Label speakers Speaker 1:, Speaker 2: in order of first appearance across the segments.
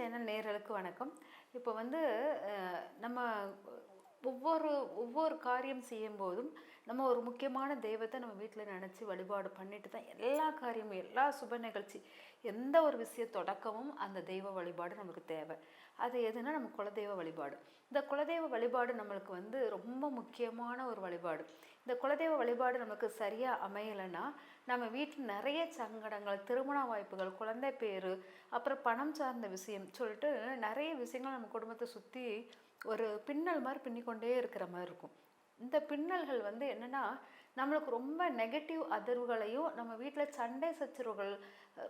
Speaker 1: Channel நேர்களுக்கு வணக்கம். இப்போ வந்து நம்ம ஒவ்வொரு ஒவ்வொரு காரியம் செய்யும்போதும் நம்ம ஒரு முக்கியமான தெய்வத்தை நம்ம வீட்டில் நினச்சி வழிபாடு பண்ணிட்டு தான் எல்லா காரியமும் எல்லா சுப நிகழ்ச்சி எந்த ஒரு விஷய தொடக்கமும் அந்த தெய்வ வழிபாடு நமக்கு தேவை. அது எதுனா நம்ம குலதெய்வ வழிபாடு. இந்த குலதெய்வ வழிபாடு நம்மளுக்கு வந்து ரொம்ப முக்கியமான ஒரு வழிபாடு. இந்த குலதெய்வ வழிபாடு நமக்கு சரியாக அமையலைன்னா நம்ம வீட்டில் நிறைய சங்கடங்கள் திருமண வாய்ப்புகள் குழந்தை பேர் அப்புறம் பணம் சார்ந்த விஷயம் சொல்லிட்டு நிறைய விஷயங்கள் நம்ம குடும்பத்தை சுற்றி ஒரு பின்னல் மாதிரி பின்னிக்கொண்டே இருக்கிற மாதிரி இருக்கும். இந்த பின்னல்கள் வந்து என்னன்னா நம்மளுக்கு ரொம்ப நெகட்டிவ் அதிர்வுகளையும் நம்ம வீட்டில் சண்டை சச்சரவுகள்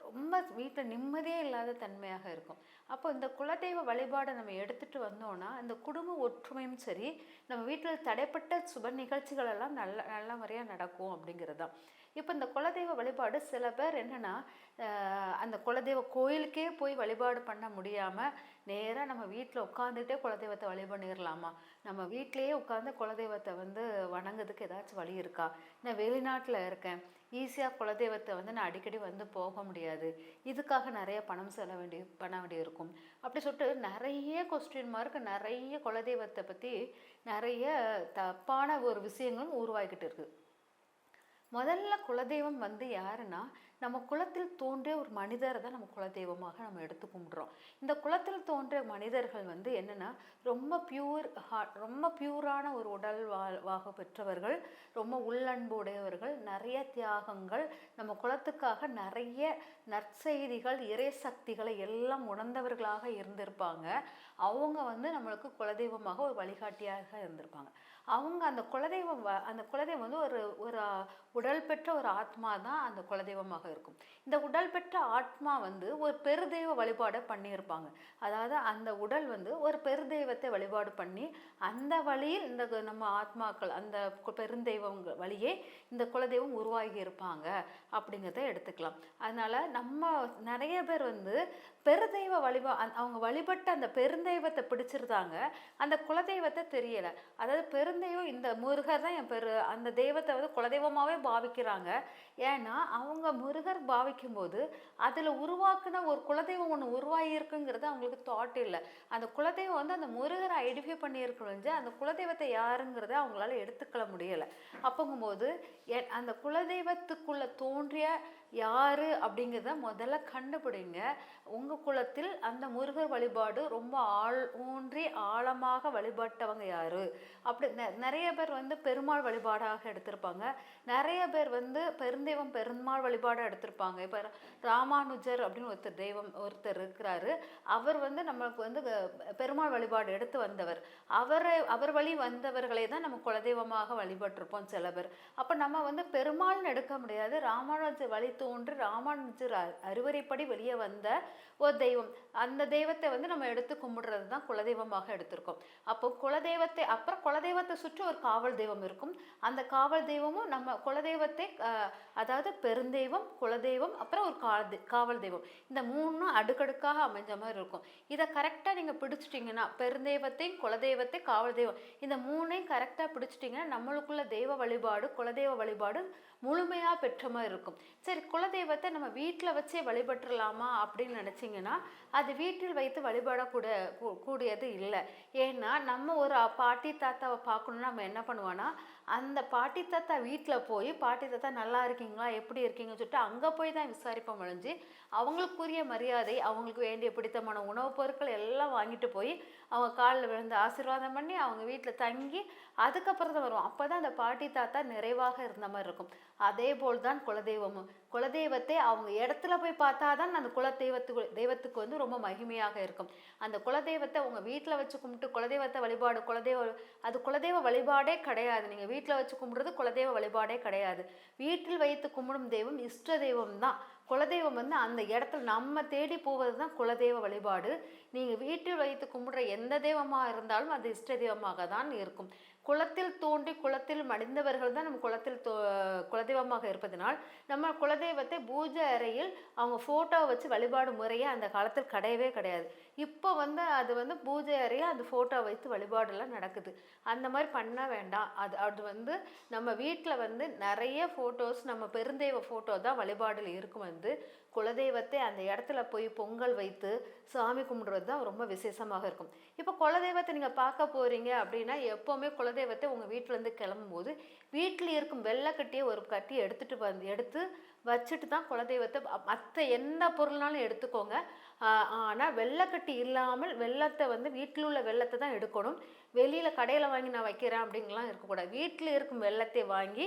Speaker 1: ரொம்ப வீட்டில் நிம்மதியே இல்லாத தன்மையாக இருக்கும். அப்போ இந்த குலதெய்வ வழிபாடை நம்ம எடுத்துகிட்டு வந்தோம்னா இந்த குடும்ப ஒற்றுமையும் சரி நம்ம வீட்டில் தடைப்பட்ட சுப நிகழ்ச்சிகளெல்லாம் நல்ல நல்ல முறையாக நடக்கும் அப்படிங்கிறது தான் இப்போ இந்த குலதெய்வ வழிபாடு சில பேர் என்னென்னா அந்த குலதெய்வ கோயிலுக்கே போய் வழிபாடு பண்ண முடியாமல் நேராக நம்ம வீட்டில் உட்காந்துக்கிட்டே குலதெய்வத்தை வழிபண்ணிடலாமா நம்ம வீட்டிலேயே உட்காந்து குலதெய்வத்தை வந்து வணங்குறதுக்கு ஏதாச்சும் வழி இருக்கா? நான் வெளிநாட்டில் இருக்கேன். ஈஸியாக குலதெய்வத்தை வந்து நான் அடிக்கடி வந்து போக முடியாது. இதுக்காக நிறைய பணம் செல்ல வேண்டி பண்ண வேண்டியிருக்கும். அப்படி சொல்லிட்டு நிறைய கொஸ்டின் மார்க் நிறைய குலதெய்வத்தை பற்றி நிறைய தப்பான ஒரு விஷயங்களும் உருவாகிக்கிட்டு இருக்குது முதல்ல குலதெய்வம் வந்து யாருன்னா நம்ம குலத்தில் தோன்றிய ஒரு மனிதரை தான் நம்ம குலதெய்வமாக நம்ம எடுத்து கும்பிட்றோம். இந்த குலத்தில் தோன்றிய மனிதர்கள் வந்து என்னென்னா ரொம்ப பியூர் ரொம்ப பியூரான ஒரு உடல் வா- வாக பெற்றவர்கள் ரொம்ப உள்ளன்பு உடையவர்கள் நிறைய தியாகங்கள் நம்ம குலத்துக்காக நிறைய நற்செய்திகள் இறை சக்திகளை எல்லாம் உணர்ந்தவர்களாக இருந்திருப்பாங்க. அவங்க வந்து நம்மளுக்கு குலதெய்வமாக ஒரு வழிகாட்டியாக இருந்திருப்பாங்க. அவங்க அந்த குலதெய்வம் வ- அந்த குலதெய்வம் வந்து ஒரு ஒரு உடல் பெற்ற ஒரு ஆத்மா தான் அந்த குலதெய்வமாக இருக்கும். இந்த உடல் பெற்ற ஆத்மா வந்து ஒரு பெருதெய்வ வழிபாடை பண்ணியிருப்பாங்க. அதாவது அந்த உடல் வந்து ஒரு பெருதெய்வத்தை வழிபாடு பண்ணி அந்த வழியில் இந்த நம்ம ஆத்மாக்கள் அந்த பெருந்தெய்வம் பெருந்தெய்வங்க வழியே இந்த குலதெய்வம் உருவாகி இருப்பாங்க அப்படிங்கிறத எடுத்துக்கலாம். அதனால் நம்ம நிறைய பேர் வந்து பெருதெய்வ வழிபா அவங்க வழிபட்ட அந்த பெருந்தெய்வத்தை பிடிச்சிருந்தாங்க. அந்த குலதெய்வத்தை தெரியலை. அதாவது பெருந்தெய்வம் இந்த முருகர் தான் என் பெரு அந்த தெய்வத்தை வந்து குலதெய்வமாகவே பாவிக்கிறாங்க. ஏன்னா அவங்க முருகர் பாவிக்கும் போது அதில் உருவாக்குன ஒரு குலதெய்வம் ஒன்று உருவாகியிருக்குங்கிறது அவங்களுக்கு தாட் இல்லை. அந்த குலதெய்வம் வந்து அந்த முருகரை ஐடென்டிஃபை பண்ணியிருக்கணும் அந்த குலதெய்வத்தை யாருங்கிறத அவங்களால எடுத்துக்கொள்ள முடியலை. அப்போங்கும்போது எ- அந்த குலதெய்வத்துக்குள்ளே தோன்றிய யார் அப்படிங்கிறத முதல்ல கண்டுபிடிங்க. உங்கள் குலத்தில் அந்த முருகர் வழிபாடு ரொம்ப ஆள் ஊன்றி ஆழமாக வழிபட்டவங்க யார்? அப்படி நெ- நிறைய பேர் வந்து பெருமாள் வழிபாடாக எடுத்திருப்பாங்க. நிறைய பேர் வந்து பெருந்தெய்வம் பெருமாள் வழிபாடாக எடுத்திருப்பாங்க. இப்போ ராமானுஜர் அப்படின்னு ஒருத்தர் தெய்வம் ஒருத்தர் இருக்கிறாரு. அவர் வந்து நம்மளுக்கு வந்து பெருமாள் வழிபாடு எடுத்து வந்தவர். அவரை அவர் வழி வந்தவர்களை தான் நம்ம குலதெய்வமாக வழிபட்டிருப்போம் சில பேர். அப்போ நம்ம வந்து பெருமாள்னு எடுக்க முடியாது. ராமானுஜர் வழி தோன்று ராமானுஜர் அறிவுரைப்படி வெளியே வந்த ஒரு தெய்வம். அந்த தெய்வத்தை வந்து நம்ம எடுத்து கும்பிடுறது தான் குலதெய்வமாக எடுத்திருக்கோம். அப்போ குலதெய்வத்தை அப்புறம் குலதெய்வத்தை சுற்றி ஒரு காவல் தெய்வம் இருக்கும். அந்த காவல் தெய்வமும் நம்ம குலதெய்வத்தை அதாவது பெருந்தெய்வம் குலதெய்வம் அப்புறம் ஒரு கா காவல் தெய்வம். இந்த மூணும் அடுக்கடுக்காக அமைஞ்ச மாதிரி இருக்கும். இதை கரெக்டாக நீங்கள் பிடிச்சிட்டிங்கன்னா பெருந்தெய்வத்தையும் குலதெய்வத்தை காவல் தெய்வம் இந்த மூணையும் கரெக்டாக பிடிச்சிட்டிங்கன்னா நம்மளுக்குள்ள தெய்வ வழிபாடு குலதெய்வ வழிபாடு முழுமையாக பெற்ற மாதிரி இருக்கும். சரி குலதெய்வத்தை நம்ம வீட்டில் வச்சே வழிபட்டுலாமா அப்படின்னு நினச்சிங்கன்னா அது வீட்டில் வைத்து வழிபடக்கூட கூ- கூடியது இல்லை. ஏன்னா நம்ம ஒரு பாட்டி தாத்தாவை பார்க்கணுன்னா நம்ம என்ன பண்ணுவோன்னா அந்த பாட்டி தாத்தா வீட்டில் போய் பாட்டி தாத்தா நல்லா இருக்கீங்களா? எப்படி இருக்கீங்கன்னு சொல்லிட்டு அங்கே போய் தான் விசாரிப்போம் ஒழிஞ்சு அவங்களுக்குரிய மரியாதை அவங்களுக்கு வேண்டிய பிடித்தமான உணவுப் பொருட்கள் எல்லாம் வாங்கிட்டு போய் அவங்க காலில் விழுந்து ஆசீர்வாதம் பண்ணி அவங்க வீட்டில் தங்கி அதுக்கப்புறம் தான் வருவோம் அப்போ தான் அந்த பாட்டி தாத்தா நிறைவாக இருந்த மாதிரி இருக்கும். அதே போல் தான் குலதெய்வமும். குலதெய்வத்தை அவங்க இடத்துல போய் பார்த்தா தான் அந்த குலதெய்வத்துக்கு தெய்வத்துக்கு வந்து ரொம்ப மகிமையாக இருக்கும். அந்த குலதெய்வத்தை உங்கள் வீட்டில் வச்சு கும்பிட்டு குலதெய்வத்தை வழிபாடு குலதெய்வ அது குலதெய்வ வழிபாடே கிடையாது. நீங்கள் வீட்டில் வச்சு கும்பிடுறது குலதெய்வ வழிபாடே கிடையாது. வீட்டில் வைத்து கும்பிடும் தெய்வம் இஷ்ட தெய்வம் தான். குலதெய்வம் வந்து அந்த இடத்துல நம்ம தேடி போவது தான் குலதெய்வ வழிபாடு. நீங்கள் வீட்டில் வைத்து கும்பிடுற எந்த தெய்வமாக இருந்தாலும் அது இஷ்ட தெய்வமாக தான் இருக்கும். குளத்தில் தோன்றி குளத்தில் மடிந்தவர்கள் தான் நம்ம குளத்தில் தோ குலதெய்வமாக இருப்பதனால் நம்ம குலதெய்வத்தை பூஜை அறையில் அவங்க ஃபோட்டோ வச்சு வழிபாடு முறையே அந்த காலத்தில் கிடையவே கிடையாது. இப்போ வந்து அது வந்து பூஜை அறையில் அந்த ஃபோட்டோ வைத்து வழிபாடெல்லாம் நடக்குது. அந்த மாதிரி பண்ண வேண்டாம். அது அது வந்து நம்ம வீட்டில் வந்து நிறைய ஃபோட்டோஸ் நம்ம பெருந்தெய்வ ஃபோட்டோ தான் வழிபாடில் இருக்கும் வந்து குலதெய்வத்தை அந்த இடத்துல போய் பொங்கல் வைத்து சாமி கும்பிடுறது தான் ரொம்ப விசேஷமாக இருக்கும். இப்போ குலதெய்வத்தை நீங்கள் பார்க்க போகிறீங்க அப்படின்னா எப்போவுமே குலதெய்வத்தை உங்கள் வீட்டிலேருந்து கிளம்பும்போது வீட்டில் இருக்கும் வெள்ளைக்கட்டியை ஒரு கட்டி எடுத்துகிட்டு வந்து எடுத்து வச்சுட்டு தான் குலதெய்வத்தை மற்ற எந்த பொருள்னாலும் எடுத்துக்கோங்க. ஆனால் வெள்ளைக்கட்டி இல்லாமல் வெள்ளத்தை வந்து வீட்டில் உள்ள வெள்ளத்தை தான் எடுக்கணும். வெளியில் கடையில் வாங்கி நான் வைக்கிறேன் அப்படிங்கலாம் இருக்கக்கூடாது. வீட்டில் இருக்கும் வெள்ளத்தை வாங்கி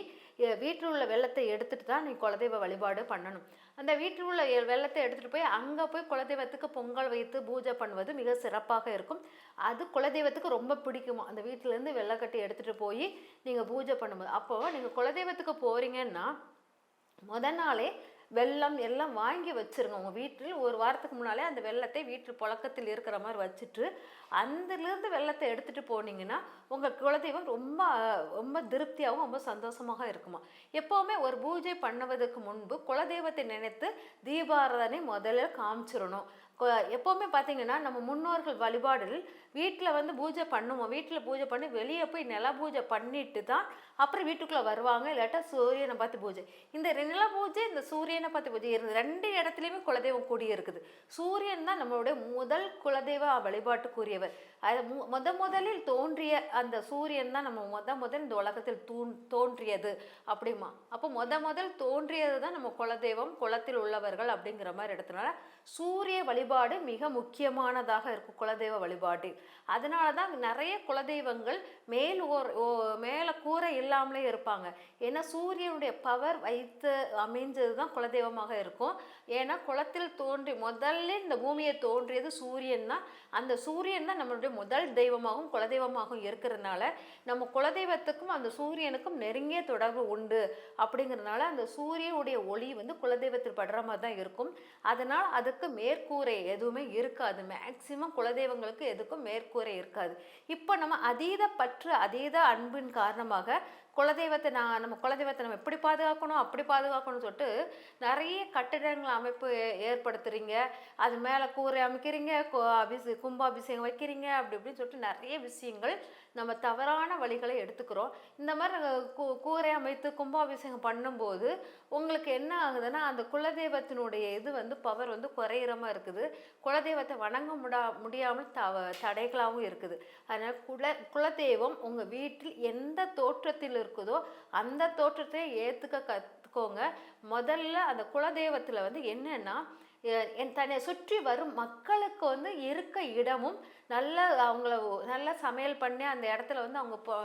Speaker 1: வீட்டில் உள்ள வெள்ளத்தை எடுத்துகிட்டு தான் நீ குலதெய்வ வழிபாடு பண்ணணும். அந்த வீட்டில் உள்ள வெள்ளத்தை எடுத்துகிட்டு போய் அங்கே போய் குலதெய்வத்துக்கு பொங்கல் வைத்து பூஜை பண்ணுவது மிக சிறப்பாக இருக்கும். அது குலதெய்வத்துக்கு ரொம்ப பிடிக்குமா. அந்த வீட்டிலேருந்து வெள்ளைக்கட்டி எடுத்துகிட்டு போய் நீங்கள் பூஜை பண்ணும்போது. அப்போது நீங்கள் குலதெய்வத்துக்கு போகிறீங்கன்னா முத நாளே வெள்ளம் எல்லாம் வாங்கி வச்சுருங்க. உங்கள் வீட்டில் ஒரு வாரத்துக்கு முன்னாலே அந்த வெள்ளத்தை வீட்டில் புழக்கத்தில் இருக்கிற மாதிரி வச்சுட்டு அந்தலேருந்து வெள்ளத்தை எடுத்துகிட்டு போனீங்கன்னா உங்கள் குலதெய்வம் ரொம்ப ரொம்ப திருப்தியாகவும் ரொம்ப சந்தோஷமாக இருக்குமா? எப்போவுமே ஒரு பூஜை பண்ணுவதற்கு முன்பு குலதெய்வத்தை நினைத்து தீபாரதனை முதல்ல காமிச்சிடணும். எப்போவுமே பார்த்தீங்கன்னா நம்ம முன்னோர்கள் வழிபாடில் வீட்டில் வந்து பூஜை பண்ணுவோம். வீட்டில் பூஜை பண்ணி வெளியே போய் நில பூஜை பண்ணிட்டு தான் அப்புறம் வீட்டுக்குள்ளே வருவாங்க. இல்லாட்டா சூரியனை பார்த்து பூஜை. இந்த நில பூஜை இந்த சூரியனை பார்த்து பூஜை இருந்து ரெண்டு இடத்துலையுமே குலதெய்வம் கூடிய இருக்குது சூரியன் தான் நம்மளுடைய முதல் குலதெய்வ வழிபாட்டுக்குரியவர். அது முத முதலில் தோன்றிய அந்த சூரியன் தான் நம்ம முத முதல் இந்த உலகத்தில் தூண் தோன்றியது அப்படிமா. அப்போ முத முதல் தோன்றியது தான் நம்ம குலதெய்வம் குலத்தில் உள்ளவர்கள் அப்படிங்கிற மாதிரி இடத்துனால சூரிய வழிபாடு மிக முக்கியமானதாக இருக்கும் குலதெய்வ வழிபாடு அதனால தான் நிறைய குலதெய்வங்கள் மேல் ஓர் மேலே கூரை இல்லாமலே இருப்பாங்க. ஏன்னா சூரியனுடைய பவர் வைத்து அமைஞ்சது தான் குலதெய்வமாக இருக்கும். ஏன்னா குளத்தில் தோன்றி முதல்ல இந்த பூமியை தோன்றியது சூரியன் தான். அந்த சூரியன் தான் நம்மளுடைய முதல் தெய்வமாகவும் குலதெய்வமாகவும் இருக்கிறதுனால நம்ம குலதெய்வத்துக்கும் அந்த சூரியனுக்கும் நெருங்கிய தொடர்பு உண்டு. அப்படிங்கிறதுனால அந்த சூரியனுடைய ஒளி வந்து குலதெய்வத்தில் படுற மாதிரி தான் இருக்கும். அதனால் அதுக்கு மேற்கூரை எதுவுமே இருக்காது. மேக்சிமம் குலதெய்வங்களுக்கு எதுக்கும் மேற்கூரை இருக்காது. இப்போ நம்ம அதீத பற்று அதீத அன்பின் காரணமாக குலதெய்வத்தை நான் நம்ம குலதெய்வத்தை நம்ம எப்படி பாதுகாக்கணும் அப்படி பாதுகாக்கணும்னு சொல்லிட்டு நிறைய கட்டிடங்கள் அமைப்பு ஏற்படுத்துகிறீங்க அது மேலே கூரை அமைக்கிறீங்க கோ அபிஷே கும்பாபிஷேகம் வைக்கிறீங்க அப்படி இப்படின்னு சொல்லிட்டு நிறைய விஷயங்கள் நம்ம தவறான வழிகளை எடுத்துக்கிறோம். இந்த மாதிரி கூ கூரை அமைத்து கும்பாபிஷேகம் பண்ணும்போது உங்களுக்கு என்ன ஆகுதுன்னா அந்த குலதெய்வத்தினுடைய இது வந்து பவர் வந்து குறையிறமா இருக்குது. குலதெய்வத்தை வணங்க முடா முடியாமல் தவ தடைகளாகவும் இருக்குது. அதனால் குல குலதெய்வம் உங்கள் வீட்டில் எந்த தோற்றத்தில் இருக்குதோ அந்த தோற்றத்தை ஏற்றுக்க கற்றுக்கோங்க முதல்ல அந்த குலதெய்வத்தில் வந்து என்னென்னா என் தன்னை சுற்றி வரும் மக்களுக்கு வந்து இருக்க இடமும் நல்ல அவங்கள நல்லா சமையல் பண்ணி அந்த இடத்துல வந்து அவங்க பொ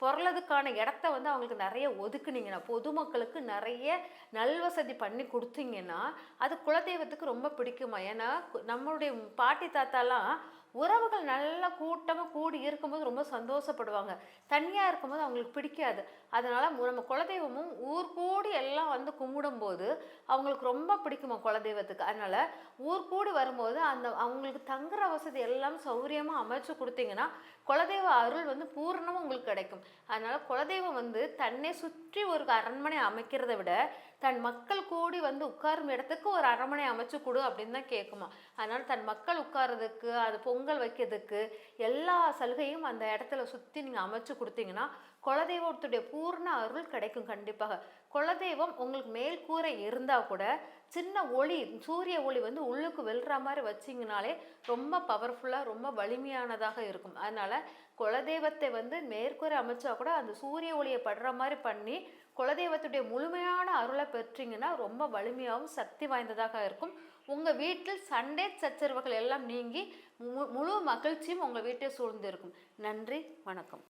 Speaker 1: பொருளதுக்கான இடத்த வந்து அவங்களுக்கு நிறைய ஒதுக்குனீங்கன்னா பொதுமக்களுக்கு நிறைய நல்வசதி பண்ணி கொடுத்தீங்கன்னா அது குலதெய்வத்துக்கு ரொம்ப பிடிக்குமா? ஏன்னா நம்மளுடைய பாட்டி தாத்தாலாம் உறவுகள் நல்லா கூட்டமாக கூடி இருக்கும்போது ரொம்ப சந்தோஷப்படுவாங்க. தனியாக இருக்கும்போது அவங்களுக்கு பிடிக்காது. அதனால் நம்ம குலதெய்வமும் ஊர் கூடி எல்லாம் வந்து கும்பிடும்போது அவங்களுக்கு ரொம்ப பிடிக்குமா குலதெய்வத்துக்கு. அதனால் ஊர் கூடி வரும்போது அந்த அவங்களுக்கு தங்குற வசதி எல்லாம் சௌகரியமாக அமைச்சு கொடுத்தீங்கன்னா குலதெய்வ அருள் வந்து பூர்ணமாக உங்களுக்கு கிடைக்கும். அதனால் குலதெய்வம் வந்து தன்னை சுற்றி ஒரு அரண்மனை அமைக்கிறத விட தன் மக்கள் கூடி வந்து உட்காரும் இடத்துக்கு ஒரு அரண்மனை அமைச்சு கொடு அப்படின்னு தான் கேட்குமா அதனால் தன் மக்கள் உட்கார்றதுக்கு அது பொங்கல் வைக்கிறதுக்கு எல்லா சலுகையும் அந்த இடத்துல சுற்றி நீங்கள் அமைச்சு கொடுத்தீங்கன்னா குலதெய்வத்துடைய பூர்ண அருள் கிடைக்கும் கண்டிப்பாக. குலதெய்வம் உங்களுக்கு மேல் கூரை இருந்தால் கூட சின்ன ஒளி சூரிய ஒளி வந்து உள்ளுக்கு வெல்ற மாதிரி வச்சிங்கனாலே ரொம்ப பவர்ஃபுல்லாக ரொம்ப வலிமையானதாக இருக்கும். அதனால் குலதெய்வத்தை வந்து மேற்கூரை அமைச்சா கூட அந்த சூரிய ஒளியை படுற மாதிரி பண்ணி குலதெய்வத்துடைய முழுமையான அருளை பெற்றீங்கன்னா ரொம்ப வலிமையாகவும் சக்தி வாய்ந்ததாக இருக்கும். உங்கள் வீட்டில் சண்டே சச்சரவுகள் எல்லாம் நீங்கி முழு மகிழ்ச்சியும் உங்கள் வீட்டை சூழ்ந்து இருக்கும் நன்றி வணக்கம்.